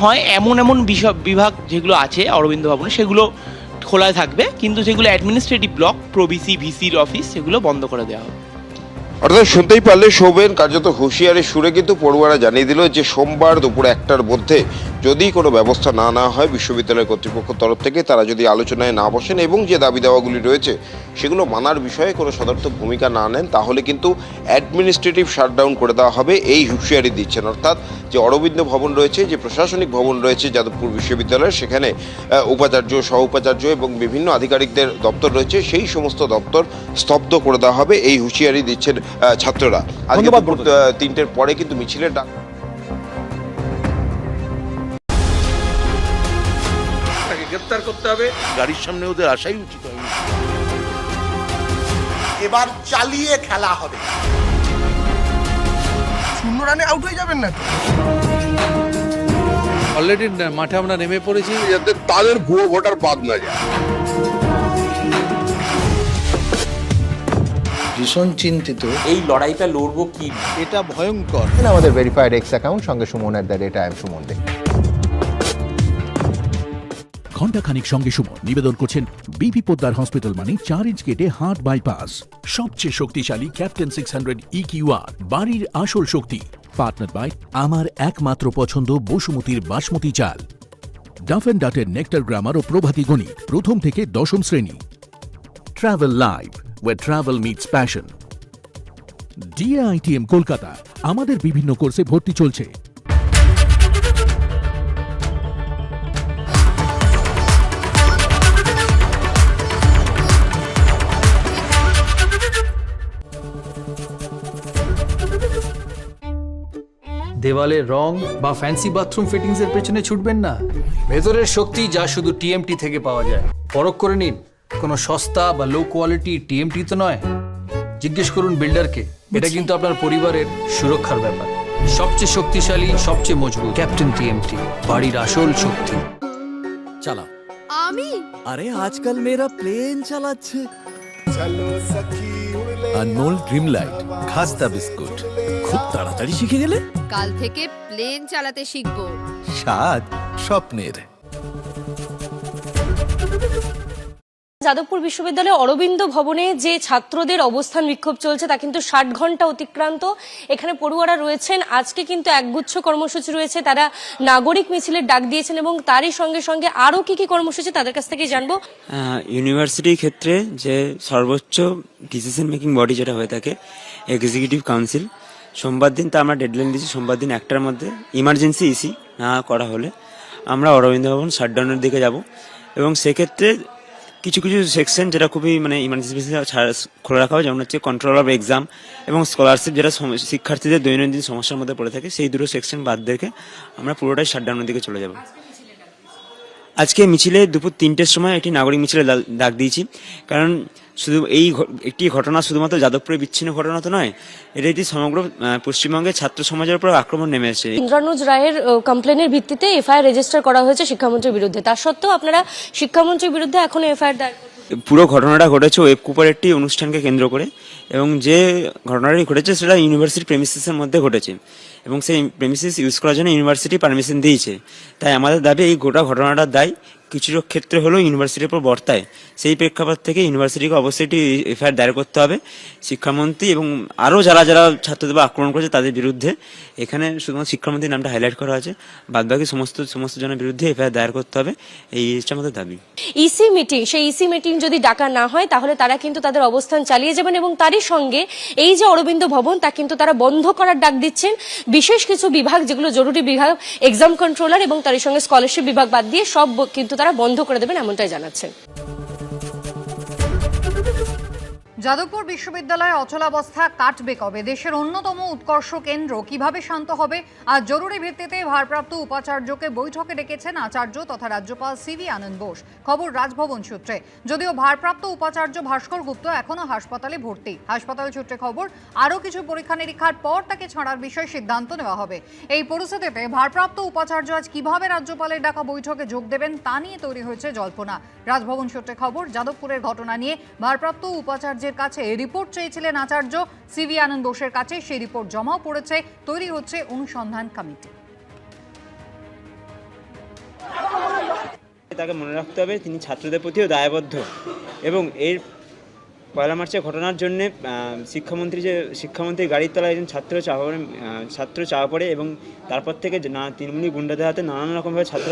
হয় এমন এমন বিষয়, বিভাগ যেগুলো আছে অরবিন্দ ভবনে, সেগুলো খোলা থাকবে, কিন্তু যেগুলো অ্যাডমিনিস্ট্রেটিভ ব্লক প্রবিসি ভিসির অফিস সেগুলো বন্ধ করে দেওয়া হবে। অর্থাৎ শুনতেই পারলে শোভেন কার্যত হুঁশিয়ারের সুরে কিন্তু পড়ুয়ারা জানিয়ে দিল যে সোমবার দুপুর একটার মধ্যে যদি কোনো ব্যবস্থা না না হয় বিশ্ববিদ্যালয় কর্তৃপক্ষ তরফ থেকে তারা যদি আলোচনায় না বসেন এবং যে দাবি দাওয়াগুলি রয়েছে সেগুলো মানার বিষয়ে কোনো সদর্থক ভূমিকা না নেন তাহলে কিন্তু অ্যাডমিনিস্ট্রেটিভ শাটডাউন করে দেওয়া হবে এই হুঁশিয়ারি দিচ্ছেন। অর্থাৎ যে অরবিন্দ ভবন রয়েছে যে প্রশাসনিক ভবন রয়েছে যাদবপুর বিশ্ববিদ্যালয়ের সেখানে উপাচার্য সহ উপাচার্য এবং বিভিন্ন আধিকারিকদের দপ্তর রয়েছে সেই সমস্ত দপ্তর স্তব্ধ করে দেওয়া হবে এই হুঁশিয়ারি দিচ্ছেন ছাত্ররা। আজকে তিনটের পরে কিন্তু মিছিলের ডাক করতে হবে। গাড়ির সামনে ওদের আসাই উচিত হয়নি এবার চালিয়ে খেলা হবে। শূন্য রানে আউট হয়ে যাবেন না অলরেডি মাঠে আমরা নেমে পড়েছি। যাতে তাদের ভুয়ো ভোটার বাদ না যায়। ভীষণ চিন্তিত। এই লড়াইটা লড়বো কি? এটা ভয়ঙ্কর। আমাদের ভেরিফাইড এক্স অ্যাকাউন্ট সঙ্গে Suman at the rate I M Suman Dey ঘণ্টাখানিক সঙ্গে সুমন। নিবেদন করছেন বিপি পোদ্দার হসপিটাল মানে চার ইঞ্চ কেটে হার্ট বাইপাস। সবচেয়ে শক্তিশালী ক্যাপ্টেন সিক্স হান্ড্রেড ইকিউআর বাড়ির আসল শক্তি। পার্টনার বাই আমার একমাত্র পছন্দ বসুমতির বাসমতি চাল। ডাফ অ্যান্ড ডাটের নেক্টার গ্রামার ও প্রভাতী গণিত, প্রথম থেকে দশম শ্রেণি। Travel live way travel meets passion DITM Kolkata, আমাদের বিভিন্ন কোর্সে ভর্তি চলছে। দেওয়ালের রং বা ফ্যান্সি বাথরুম ফিটিংস এর পেছনে ছুটবেন না। ভেতরের শক্তি যা শুধু টিএমটি থেকে পাওয়া যায়। পরখ করে নিন কোনো সস্তা বা লো কোয়ালিটি টিএমটি তো নয়। জিজ্ঞেস করুন বিল্ডারকে এটা কিন্তু আপনার পরিবারের সুরক্ষার ব্যাপার। সবচেয়ে শক্তিশালী সবচেয়ে মজবুত। ক্যাপ্টেন টিএমটি বাড়ির আসল শক্তি। চালাও। আমি? আরে আজকাল মেয়েরা প্লেন চালাচ্ছে। আনমোল ড্রিম লাইট খাস্তা বিস্কুট। খুব তাড়াতাড়ি শিখে গেলে? কাল থেকে প্লেন চালাতে শিখব। স্বাদ স্বপ্নের। যাদবপুর বিশ্ববিদ্যালয়ে অরবিন্দ ভবনে যে ছাত্রদের অবস্থান বিক্ষোভ চলছে তা কিন্তু ষাট ঘণ্টা অতিক্রান্ত। এখানে পড়ুয়ারা রয়েছেন। আজকে কিন্তু একগুচ্ছ কর্মসূচি রয়েছে। তারা নাগরিক মিছিলের ডাক দিয়েছেন এবং তারই সঙ্গে সঙ্গে আরও কি কি কর্মসূচি তাদের কাছ থেকে জানব। ইউনিভার্সিটির ক্ষেত্রে যে সর্বোচ্চ ডিসিশন মেকিং বডি যেটা হয়ে থাকে এক্সিকিউটিভ কাউন্সিল সোমবার দিন তা আমরা ডেডলাইন দিয়েছি, সোমবার দিন একটার মধ্যে ইমার্জেন্সি ইসি না করা হলে আমরা অরবিন্দ ভবন শাটডাউনের দিকে যাব। এবং সেক্ষেত্রে কিছু কিছু সেকশন যেটা খুবই মানে ইমার্জেন্সি বেসিসে খোলা রাখা হয়, যেমন হচ্ছে কন্ট্রোল অফ এক্সাম এবং স্কলারশিপ যেটা শিক্ষার্থীদের দৈনন্দিন সমস্যার মধ্যে পড়ে থাকে, সেই দুটো সেকশন বাদ দেখে আমরা পুরোটাই শাটডাউনের দিকে চলে যাব। আজকে মিছিলে দুপুর তিনটের সময় একটি নাগরিক মিছিলে ডাক দিয়েছি। কারণ শুধু এই একটি ঘটনা শুধুমাত্র যাদবপুরে বিচ্ছিন্ন ঘটনা তো নয়, এটা একটি সমগ্র পশ্চিমবঙ্গের ছাত্র সমাজের উপর আক্রমণ নেমে এসেছে। ইন্দ্রানুজ রায়ের কমপ্লেনের ভিত্তিতে এফআইআর রেজিস্টার করা হয়েছে শিক্ষামন্ত্রীর বিরুদ্ধে। তার সত্ত্বেও আপনারা শিক্ষামন্ত্রীর বিরুদ্ধে এখন এফআইআর দায়ের। পুরো ঘটনাটা ঘটেছে ওয়েব কুপার একটি অনুষ্ঠানকে কেন্দ্র করে এবং যে ঘটনাটি ঘটেছে সেটা ইউনিভার্সিটি প্রেমিসিসের মধ্যে ঘটেছে এবং সেই প্রেমিসিস ইউজ করার জন্য ইউনিভার্সিটি পারমিশন দিয়েছে। তাই আমাদের দাবি এই গোটা ঘটনাটার দায় কিছু ক্ষেত্রে হলেও ইউনিভার্সিটির উপর বর্তায়। সেই প্রেক্ষাপট থেকে ইউনিভার্সিটিকে অবশ্যই একটি এফআইআর দায়ের করতে হবে। শিক্ষামন্ত্রী এবং আরও যারা যারা ছাত্রদের আক্রমণ করেছে তাদের বিরুদ্ধে এখানে শুধুমাত্র শিক্ষামন্ত্রীর নামটা হাইলাইট করা আছে। বাদবাকি সমস্ত সমস্ত জনের বিরুদ্ধে এফআইআর দায়ের করতে হবে। এই জিনিসটা আমাদের দাবি। ইসি মিটিং সেই ইসি মিটিং যদি ডাকা না হয়, তাহলে তারা কিন্তু তাদের অবস্থান চালিয়ে যাবেন এবং তারই সঙ্গে এই যে অরবিন্দ ভবন, তা কিন্তু তারা বন্ধ করার ডাক দিচ্ছেন। বিশেষ কিছু বিভাগ, যেগুলো জরুরি বিভাগ এক্সাম কন্ট্রোলার এবং তারই সঙ্গে স্কলারশিপ বিভাগ বাদ দিয়ে সব কিন্তু তারা বন্ধ করে দেবেন এমনটাই জানাচ্ছেন। যাদবপুর বিশ্ববিদ্যালয়ে অচলাবস্থা কাটবে কবে? দেশের অন্যতম উৎকর্ষ কেন্দ্র কীভাবে শান্ত হবে? আর জরুরি ভিত্তিতে ভারপ্রাপ্ত উপাচার্যকে বৈঠকে ডেকেছেন আচার্য তথা রাজ্যপাল সিভি আনন্দ বোস। খবর রাজভবন সূত্রে। যদিও ভারপ্রাপ্ত উপাচার্য ভাস্কর গুপ্ত এখনও হাসপাতালে ভর্তি। হাসপাতাল সূত্রে খবর, আরও কিছু পরীক্ষা নিরীক্ষার পর তাকে ছাড়ার বিষয়ে সিদ্ধান্ত নেওয়া হবে। এই পরিস্থিতিতে ভারপ্রাপ্ত উপাচার্য আজ কীভাবে রাজ্যপালের ডাকা বৈঠকে যোগ দেবেন তা নিয়ে তৈরি হয়েছে জল্পনা। রাজভবন সূত্রে খবর, যাদবপুরের ঘটনা নিয়ে ভারপ্রাপ্ত উপাচার্যের কাছে রিপোর্ট চেয়েছিলেন আচার্য সিভি আনন্দ বোসের কাছে। সেই রিপোর্ট জমাও পড়েছে, তৈরি হচ্ছে অনুসন্ধান কমিটি। তাকে মনে রাখতে হবে, তিনি ছাত্রদের প্রতিও দায়বদ্ধ। এবং এর পয়লা মার্চের ঘটনার জন্য শিক্ষামন্ত্রী যে, শিক্ষামন্ত্রীর গাড়ির তলায় একজন ছাত্র চাপা পড়ে ছাত্র চাপা পড়ে এবং তারপর থেকে না, তৃণমূলী গুন্ডাদের হাতে নানান রকমভাবে ছাত্র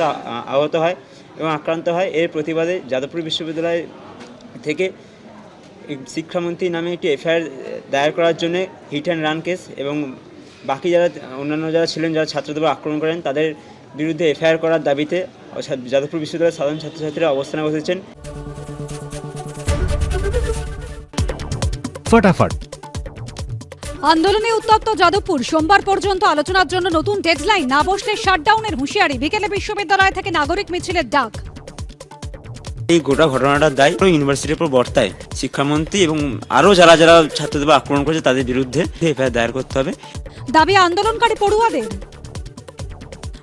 আহত হয় এবং আক্রান্ত হয়। এর প্রতিবাদে যাদবপুর বিশ্ববিদ্যালয় থেকে শিক্ষামন্ত্রী নামে একটি এফআইআর দায়ের করার জন্য হিট অ্যান্ড রান কেস এবং বাকি যারা অন্যান্য যারা ছিলেন যারা ছাত্রদের উপর আক্রমণ করেন তাদের বিরুদ্ধে এফআইআর করার দাবিতে যাদবপুর বিশ্ববিদ্যালয়ের সাধারণ ছাত্রছাত্রীরা অবস্থানে বসেছেন। ফটাফট। আন্দোলনে উত্তপ্ত যাদবপুর। সোমবার পর্যন্ত আলোচনার জন্য নতুন ডেডলাইন না বসলে শাটডাউনের হুঁশিয়ারি। বিকেলে বিশ্ববিদ্যালয় থেকে নাগরিক মিছিলের ডাক। এই গোটা ঘটনাটার দায় ইউনিভার্সিটির উপর বর্তায়। শিক্ষামন্ত্রী এবং আরও যারা যারা ছাত্রদের আক্রমণ করেছে তাদের বিরুদ্ধে এফআইআর দায়ের করতে হবে। দাবি আন্দোলনকারী পড়ুয়াদের।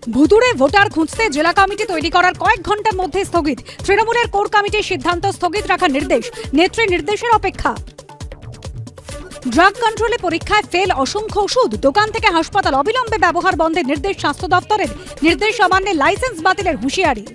ভুতুড়ে ভোটার খুঁজতে জেলা কমিটি তৈরি করার কয়েক ঘণ্টার মধ্যে স্থগিত। তৃণমূলের কোর কমিটির সিদ্ধান্ত স্থগিত রাখার নির্দেশ, নেত্রী নির্দেশের অপেক্ষা। ড্রাগ কন্ট্রোলে পরীক্ষায় ফেল, অসংখ্য ওষুধ, দোকান থেকে হাসপাতাল অবিলম্বে ব্যবহার বন্ধের নির্দেশ স্বাস্থ্য দপ্তরের। নির্দেশ অমান্যে লাইসেন্স বাতিলের হুঁশিয়ারি।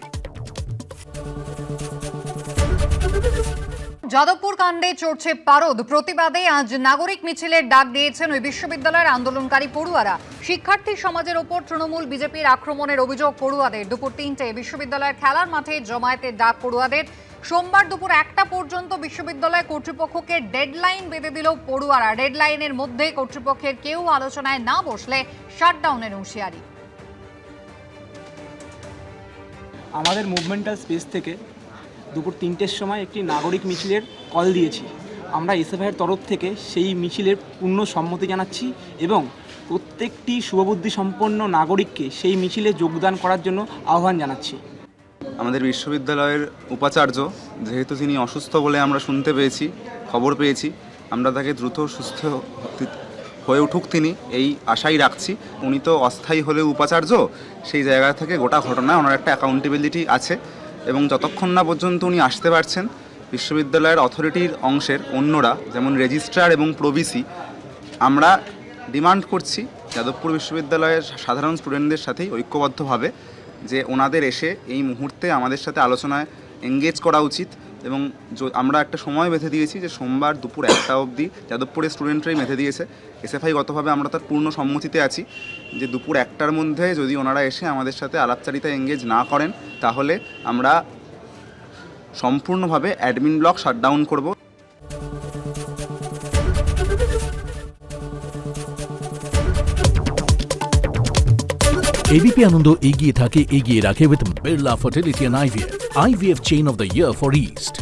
যাদবপুর কাণ্ডে চড়ছে পারদ। প্রতিবাদে আজ নাগরিক মিছিলের ডাক দিয়েছেন ওই বিশ্ববিদ্যালয়ের আন্দোলনকারী পড়ুয়ারা। শিক্ষার্থী সমাজের ওপর তৃণমূল বিজেপির আক্রমণের অভিযোগ পড়ুয়াদের। দুপুর তিনটে বিশ্ববিদ্যালয়ের খেলার মাঠে জমায়েতের ডাক পড়ুয়াদের। সোমবার দুপুর একটা পর্যন্ত বিশ্ববিদ্যালয় কর্তৃপক্ষকে ডেডলাইন বেঁধে দিল পড়ুয়ারা। ডেডলাইনের মধ্যে কর্তৃপক্ষের কেউ আলোচনায় না বসলে শাটডাউনের হুঁশিয়ারি। আমাদের মুভমেন্টাল স্পেস থেকে দুপুর তিনটের সময় একটি নাগরিক মিছিলের কল দিয়েছি। আমরা এসএফআইয়ের তরফ থেকে সেই মিছিলের পূর্ণ সম্মতি জানাচ্ছি এবং প্রত্যেকটি শুভবুদ্ধি সম্পন্ন নাগরিককে সেই মিছিলে যোগদান করার জন্য আহ্বান জানাচ্ছি। আমাদের বিশ্ববিদ্যালয়ের উপাচার্য, যেহেতু তিনি অসুস্থ বলে আমরা শুনতে পেয়েছি, খবর পেয়েছি, আমরা তাকে দ্রুত সুস্থ হয়ে উঠুক তিনি, এই আশাই রাখছি। উনি তো অস্থায়ী হলেও উপাচার্য, সেই জায়গা থেকে গোটা ঘটনায় ওনার একটা অ্যাকাউন্টেবিলিটি আছে। এবং যতক্ষণ না পর্যন্ত উনি আসতে পারছেন, বিশ্ববিদ্যালয়ের অথরিটির অংশের অন্যরা, যেমন রেজিস্ট্রার এবং প্রবিসি আমরা ডিমান্ড করছি যাদবপুর বিশ্ববিদ্যালয়ের সাধারণ স্টুডেন্টদের সাথেই ঐক্যবদ্ধভাবে যে ওনাদের এসে এই মুহূর্তে আমাদের সাথে আলোচনায় এঙ্গেজ করা উচিত। এবং আমরা একটা সময় বেঁধে দিয়েছি যে সোমবার দুপুর একটা অবধি যাদবপুরের স্টুডেন্টরাই বেঁধে দিয়েছে। এসএফআই গতভাবে আমরা তার পূর্ণ সম্মতিতে আছি যে দুপুর একটার মধ্যে যদি ওনারা এসে আমাদের সাথে আলাপচারিতা এঙ্গেজ না করেন, তাহলে আমরা সম্পূর্ণভাবে অ্যাডমিন ব্লক শাটডাউন করব। এবিপি আনন্দ এগিয়ে থাকে এগিয়ে রাখে with Birla fertility and IVF IVF chain of the year for east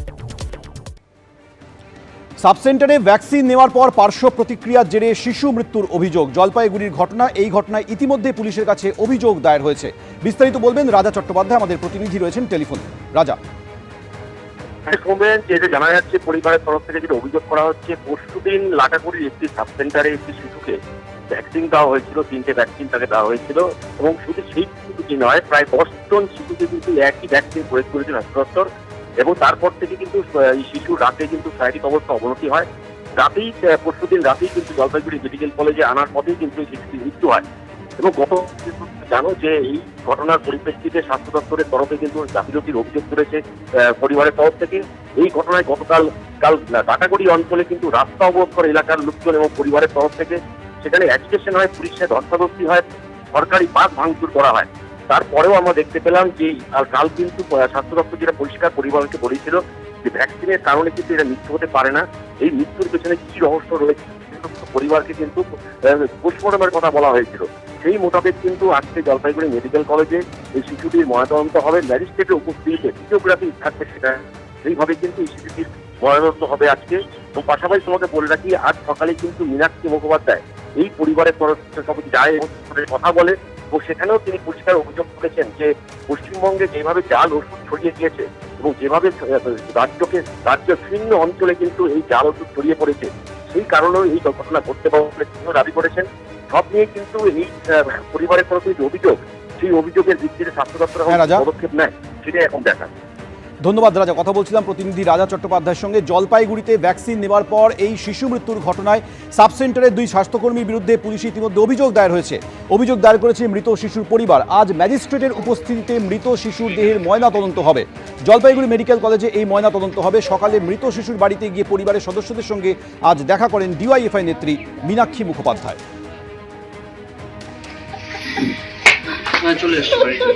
সাবসেন্টারে vaccine নেওয়ার পর পার্শ্ব প্রতিক্রিয়ার জেরে শিশু মৃত্যুর অভিযোগ। জলপাইগুড়ির ঘটনা এই ঘটনায় ইতিমধ্যে পুলিশের কাছে অভিযোগ দায়ের হয়েছে। বিস্তারিত বলবেন রাজা চট্টোপাধ্যায় আমাদের প্রতিনিধি রয়েছেন টেলিফোনে। রাজা। যেটা জানা যাচ্ছে পরিবারের তরফ থেকে যেটা অভিযোগ করা হচ্ছে পরশুদিন লাটাগুড়ির একটি সাব সেন্টারে একটি শিশুকে ভ্যাকসিন দেওয়া হয়েছিল তিনটে ভ্যাকসিন তাকে দেওয়া হয়েছিল এবং শুধু সেই শিশুটি নয় প্রায় দশ জন শিশুকে কিন্তু একই ভ্যাকসিন প্রয়োগ করেছে স্বাস্থ্য দপ্তর এবং তারপর থেকে কিন্তু শিশুর রাতে কিন্তু শারীরিক অবস্থা অবনতি হয়। রাতেই আহ, পরশুদিন রাতেই কিন্তু জলপাইগুড়ি মেডিকেল কলেজে আনার পথেই কিন্তু এই শিশুটির মৃত্যু হয়। এবং গত জানো যে এই ঘটনার পরিপ্রেক্ষিতে স্বাস্থ্য দপ্তরের তরফে কিন্তু গাফিলতির অভিযোগ করেছে পরিবারের তরফ থেকে। এই ঘটনায় গতকাল কাল টাটাগড়ি অঞ্চলে কিন্তু রাস্তা অবরোধ করে এলাকার লোকজন এবং পরিবারের তরফ থেকে সেখানে অ্যাজিটেশন হয়, পুলিশের ধস্তাধস্তি হয়, সরকারি বাস ভাঙচুর করা হয়। তারপরেও আমরা দেখতে পেলাম যে আর কাল কিন্তু স্বাস্থ্য দপ্তর যেটা পরিষ্কার পরিবারকে বলেছিল যে ভ্যাকসিনের কারণে কিন্তু এটা মৃত্যু হতে পারে না। এই মৃত্যুর পেছনে কি রহস্য রয়েছে পরিবারকে কিন্তু পোস্টমর্টমের কথা বলা হয়েছিল। সেই মোতাবেক কিন্তু আজকে জলপাইগুড়ি মেডিকেল কলেজে এই শিশুটির ময়নাতদন্ত হবে। ম্যাজিস্ট্রেটের উপস্থিতিতে ভিডিওগ্রাফি থাকবে সেটা। সেইভাবে কিন্তু এই শিশুটির ময়নাতদন্ত হবে আজকে। এবং পাশাপাশি তোমাকে বলে রাখি আজ সকালে কিন্তু মীনাক্ষী মুখোপাধ্যায় এই পরিবারের তরফ সবাই যায় এবং কথা বলে এবং সেখানেও তিনি পরিষ্কার অভিযোগ করেছেন যে পশ্চিমবঙ্গে যেভাবে জাল ওষুধ ছড়িয়ে গিয়েছে এবং যেভাবে রাজ্যকে রাজ্যের ভিন্ন অঞ্চলে কিন্তু এই জাল ওষুধ ছড়িয়ে পড়েছে সেই কারণেও এই ঘটনা ঘটতে পারে বলে তিনিও দাবি করেছেন। সব নিয়ে কিন্তু এই পরিবারের তরফে যে অভিযোগ সেই অভিযোগের ভিত্তিতে স্বাস্থ্য দপ্তর হ্যাঁ, পদক্ষেপ নেয় সেটাই এখন দেখা ধন্যবাদ রাজা। কথা বলছিলাম প্রতিনিধি রাজা চট্টোপাধ্যায়ের সঙ্গে। জলপাইগুড়িতে ভ্যাকসিন নেওয়ার পর এই শিশু মৃত্যুর ঘটনায় সাব সেন্টারের দুই স্বাস্থ্যকর্মীর বিরুদ্ধে পুলিশ ইতিমধ্যে অভিযোগ দায়ের হয়েছে। অভিযোগ দায়ের করেছে মৃত শিশুর পরিবার। আজ ম্যাজিস্ট্রেটের উপস্থিতিতে মৃত শিশুর দেহের ময়না তদন্ত হবে। জলপাইগুড়ি মেডিকেল কলেজে এই ময়না তদন্ত হবে। সকালে মৃত শিশুর বাড়িতে গিয়ে পরিবারের সদস্যদের সঙ্গে আজ দেখা করেন ডিওয়াইএফআই নেত্রী মীনাক্ষী মুখোপাধ্যায়। চলে এসছি বাড়িতে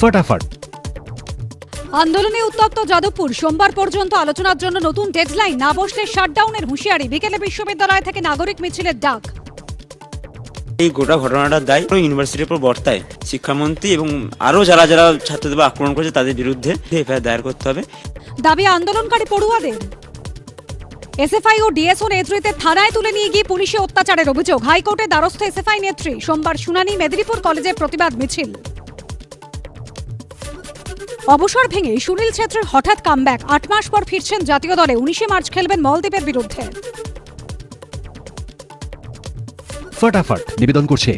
ফটাফট। আন্দোলনে উত্তপ্ত যাদবপুর সোমবার পর্যন্ত আলোচনার জন্য নতুন ডেডলাইন না বসলে শাটডাউনের হুঁশিয়ারি বিকেলে বিশ্ববিদ্যালয় থেকে নাগরিক মিছিলের ডাক। এই গোটা ঘটনাটার দায় ইউনিভার্সিটির উপর বর্তায়। শিক্ষামন্ত্রী এবং আরও যারা যারা ছাত্রদের আক্রমণ করেছে তাদের বিরুদ্ধে এফআইআর দায়ের করতে হবে। দাবি আন্দোলনকারী পড়ুয়াদের। এসএফআই ও ডিএসও নেতৃত্বে থানায় তুলে নিয়ে গিয়ে পুলিশে অত্যাচারের অভিযোগ। হাইকোর্টে দ্বারস্থ এসএফআই নেত্রী সোমবার শুনানি মেদিনীপুর কলেজে প্রতিবাদ মিছিল। অবসর ভেঙে সুনীল ছেত্রের হঠাৎ কামব্যাক। আট মাস পর ফিরছেন জাতীয় দলে। উনিশে মার্চ খেলবেন মলদ্বীপের বিরুদ্ধে। ফটাফট নিবেদন করছে।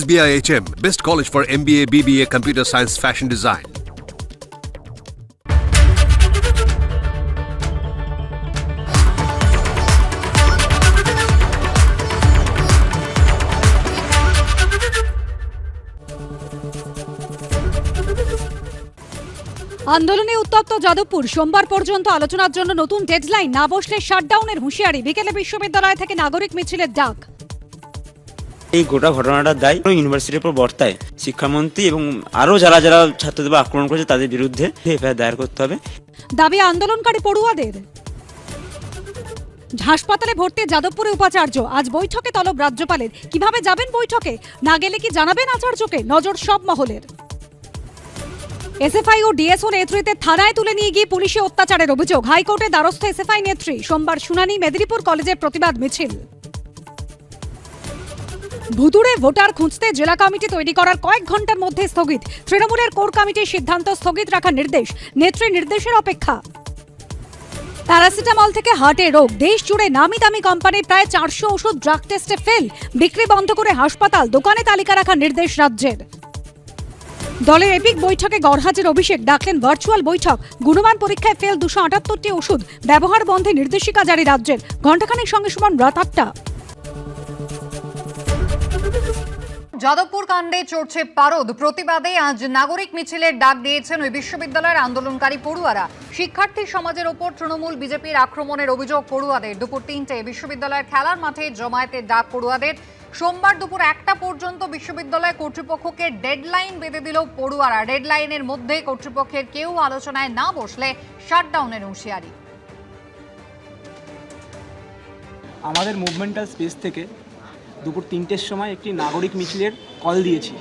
SBIHM, best college for MBA, BBA, computer science, fashion design. আন্দোলনে উত্তপ্ত যাদবপুর। সোমবার পর্যন্ত আলোচনার জন্য নতুন ডেডলাইন না বসলে শাটডাউনের হুঁশিয়ারি। বিকেলে বিশ্ববিদ্যালয় থেকে নাগরিক মিছিলের ডাক। এই গোটা ঘটনাটার দায়। ইউনিভার্সিটির উপর বর্তায়। শিক্ষামন্ত্রী এবং আরও যারা যারা ছাত্রদের আক্রমণ করেছে, তাদের বিরুদ্ধে এফআইআর দায়ের করতে হবে। দাবি আন্দোলনকারী পড়ুয়াদের। হাসপাতালে ভর্তি যাদবপুরে উপাচার্য। আজ বৈঠকে তলব রাজ্যপালের। কীভাবে যাবেন বৈঠকে? না গেলে কি জানাবেন আচার্যকে? নজর সব মহলের। এসএফআই ও ডিএসও নেতৃত্বে থানায় তুলে নিয়ে গিয়ে পুলিশে অত্যাচারের অভিযোগ। হাইকোর্টে দ্বারস্থ এসএফআই নেত্রী সোমবার শুনানি মেদিনীপুর কলেজের প্রতিবাদ মিছিল। ভুতুড়ে ভোটার খুঁজতে জেলা কমিটি তৈরি করার কয়েক ঘণ্টার মধ্যে স্থগিত। তৃণমূলের কোর কমিটির সিদ্ধান্ত স্থগিত রাখার নির্দেশ নেত্রী নির্দেশের অপেক্ষা। প্যারাসিটামল থেকে হার্টে রোগ, দেশ জুড়ে নামি দামি কোম্পানির প্রায় চারশো ওষুধ ড্রাগ টেস্টে ফেল, বিক্রি বন্ধ করে হাসপাতাল, দোকানে তালিকা রাখার নির্দেশ রাজ্যের। দলের এপিক বৈঠকে গড়হাজের অভিষেক ডাকলেন ভার্চুয়াল বৈঠক, গুণমান পরীক্ষায় ফেল দুশো আটাত্তরটি ওষুধ, ব্যবহার বন্ধে নির্দেশিকা জারি রাজ্যের। ঘণ্টাখানেক সঙ্গে সমান রাত আটটা। যাদবপুর কাণ্ডে চড়ছে পারদ। প্রতিবাদে আজ নাগরিক মিছিলের ডাক দিয়েছেন ওই বিশ্ববিদ্যালয়ের আন্দোলনকারী পড়ুয়ারা। শিক্ষার্থী সমাজের ওপর তৃণমূল বিজেপির আক্রমণের অভিযোগ পড়ুয়াদের। দুপুর তিনটে বিশ্ববিদ্যালয়ের খেলার মাঠে জমায়েতের ডাক পড়ুয়াদের। সোমবার দুপুর একটা পর্যন্ত বিশ্ববিদ্যালয় কর্তৃপক্ষকে ডেডলাইন বেঁধে দিল পড়ুয়ারা। ডেডলাইনের মধ্যে কর্তৃপক্ষের কেউ আলোচনায় না বসলে শাটডাউনের হুঁশিয়ারি। আমাদের মুভমেন্টাল স্পেস থেকে দুপুর তিনটের সময় একটি নাগরিক মিছিলের কল দিয়েছি।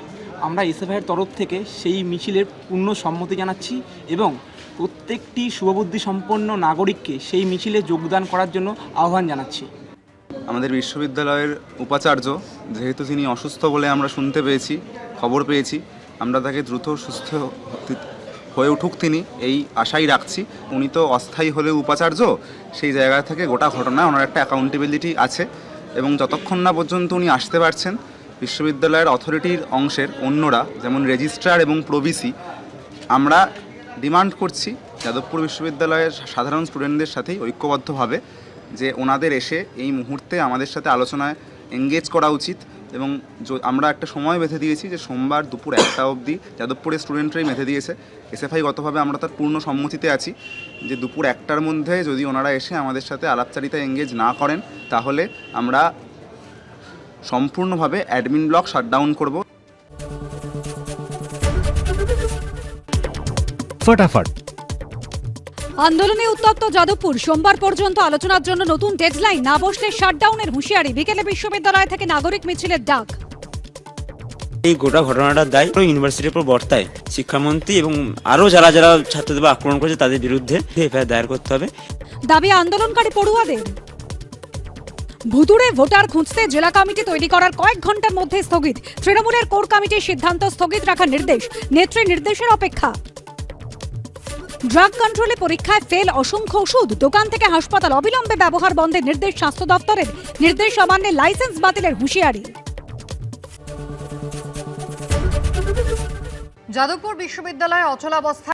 আমরা এসএফআইয়ের তরফ থেকে সেই মিছিলের পূর্ণ সম্মতি জানাচ্ছি এবং প্রত্যেকটি শুভবুদ্ধি সম্পন্ন নাগরিককে সেই মিছিলে যোগদান করার জন্য আহ্বান জানাচ্ছি। আমাদের বিশ্ববিদ্যালয়ের উপাচার্য, যেহেতু তিনি অসুস্থ বলে আমরা শুনতে পেয়েছি, খবর পেয়েছি, আমরা তাকে দ্রুত সুস্থ হয়ে উঠুক তিনি, এই আশাই রাখছি। উনি তো অস্থায়ী হলেও উপাচার্য, সেই জায়গা থেকে গোটা ঘটনায় ওনার একটা অ্যাকাউন্টেবিলিটি আছে। এবং যতক্ষণ না পর্যন্ত উনি আসতে পারছেন, বিশ্ববিদ্যালয়ের অথরিটির অংশের অন্যরা, যেমন রেজিস্ট্রার এবং প্রবিসি আমরা ডিমান্ড করছি যাদবপুর বিশ্ববিদ্যালয়ের সাধারণ স্টুডেন্টদের সাথেই ঐক্যবদ্ধভাবে যে ওনাদের এসে এই মুহূর্তে আমাদের সাথে আলোচনায় এঙ্গেজ করা উচিত। এবং আমরা একটা সময় বেঁধে দিয়েছি যে সোমবার দুপুর একটা অবধি যাদবপুরের স্টুডেন্টরাই বেঁধে দিয়েছে। এসএফআই গতভাবে আমরা তার পূর্ণ সম্মতিতে আছি যে দুপুর একটার মধ্যে যদি ওনারা এসে আমাদের সাথে আলাপচারিতা এঙ্গেজ না করেন, তাহলে আমরা সম্পূর্ণভাবে অ্যাডমিন ব্লক শাটডাউন করব। ফটাফট। আন্দোলনে উত্তপ্ত যাদবপুর। সোমবার পর্যন্ত আলোচনার জন্য নতুন ডেডলাইন না বসলে শাটডাউনের হুঁশিয়ারি বিকেলে বিশ্ববিদ্যালয় থেকে নাগরিক মিছিলের ডাক। এই গোটা ঘটনাটার দায় ইউনিভার্সিটির উপর বর্তায়। শিক্ষামন্ত্রী এবং আরও যারা যারা ছাত্রদের আক্রমণ করেছে তাদের বিরুদ্ধে এফআইআর দায়ের করতে হবে। দাবি আন্দোলনকারী পড়ুয়াদের। ভুতুড়ে ভোটার খুঁজতে জেলা কমিটি তৈরি করার কয়েক ঘণ্টার মধ্যে স্থগিত। তৃণমূলের কোর কমিটির সিদ্ধান্ত স্থগিত রাখার নির্দেশ। নেত্রী নির্দেশের অপেক্ষা। ড্রাগ কন্ট্রোলে পরীক্ষায় ফেল অসংখ্য ওষুধ। দোকান থেকে হাসপাতাল অবিলম্বে ব্যবহার বন্ধে নির্দেশ স্বাস্থ্য দপ্তরের। নির্দেশ অমান্যে লাইসেন্স বাতিলের হুঁশিয়ারি। যাদবপুর বিশ্ববিদ্যালয়ে অচলাবস্থা